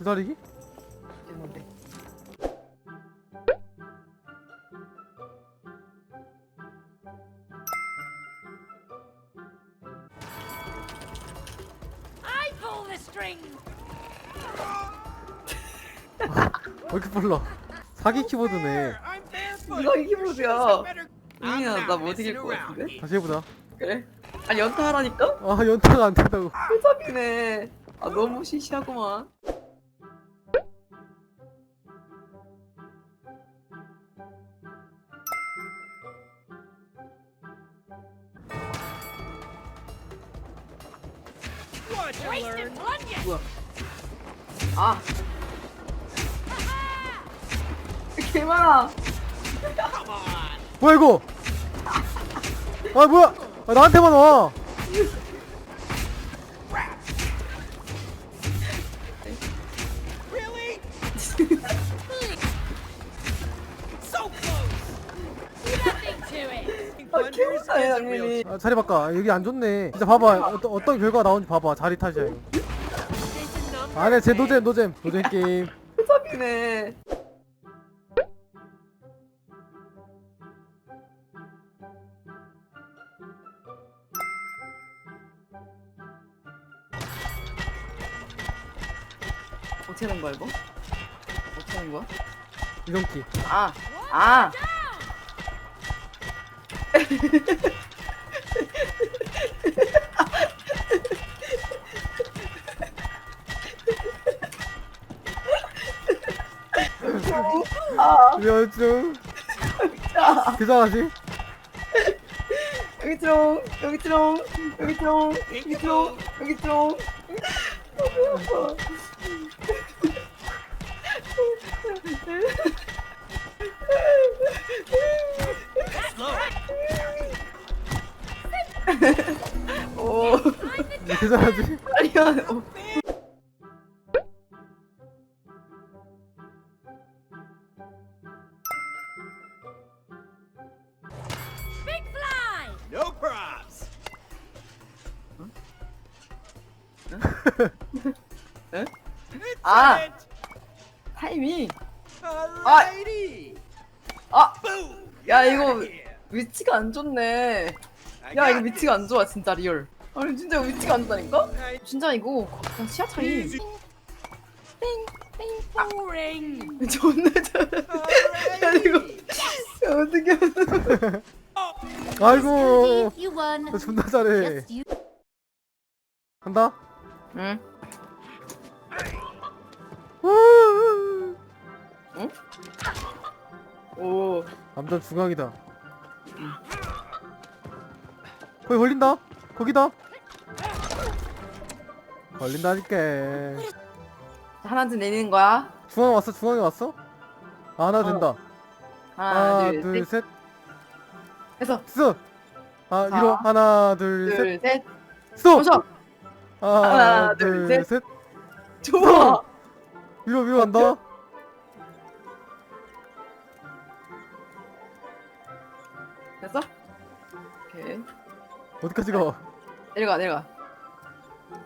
기다리기? 이게 뭔데? I pull the string. 왜 이렇게 빨라? 사기 키보드네. 이거 이 키보드야. 이민아 나못 이길 것 같은데? 다시 해보자. 그래? 아니 연타하라니까? 아 연타가 안 된다고. 표잡이네. 아 너무 시시하구만. 뭐야? 아. 개 많아. 뭐야 이거? 아 뭐야? 아, 나한테만 와. 아 당연히. 아, 자리 바꿔. 여기 안 좋네. 진짜 봐봐. 어떤 어떤 결과가 나오는지 봐봐. 자리 탓이야 이거. 아네 제 노잼 노잼 노잼 게임. 표잡이네. 어떻게 하는 거야 이거? 어떻게 하는 거야? 이동키. 아, 아. 아, 몇중 자, 그자하지? 여기 좀, 여기 좀, 여기 좀, 여기 좀, 여기 좀. 오, 그자하지? 아니야. 어. Big fly. No props. 에? It's Ah. it. 타이밍. Alrighty. 아, Boom. 야, 이거-. 위치가 안 좋네. 야, 이거 위치가 안 좋아, 진짜 리얼. 아니, 진짜 이거 위치가 안 좋다니까? 진짜 이거 그냥 시야 차이. Boring. 존나 잘해. 야, 이거 야, 어떻게 하는 거야? 아이고. You won. 나 존나 잘해. You. 간다. 응? 오, 남자 중앙이다. 거기 걸린다. 거기다. 걸린다니까. 하나씩 내리는 거야. 중앙 왔어. 중앙에 왔어? 아, 하나 된다. 하나, 하나, 둘, 둘, 셋. 셋. 해서 스. 아, 자. 위로 하나, 둘, 셋. 둘, 셋. 스톱. 멈춰. 하나, 하나, 둘, 둘, 셋. 좋아. 위로 위로 간다. 됐어? 오케이. 어디까지 가? 내려가, 내려가.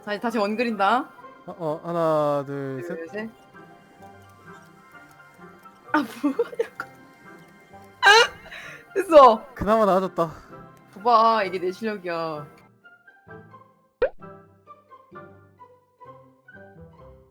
자, 이제 다시 원 그린다. 어, 어 하나, 둘, 셋. 둘, 셋. 아, 뭐냐고. 됐어. 그나마 나아졌다. 봐봐, 이게 내 실력이야.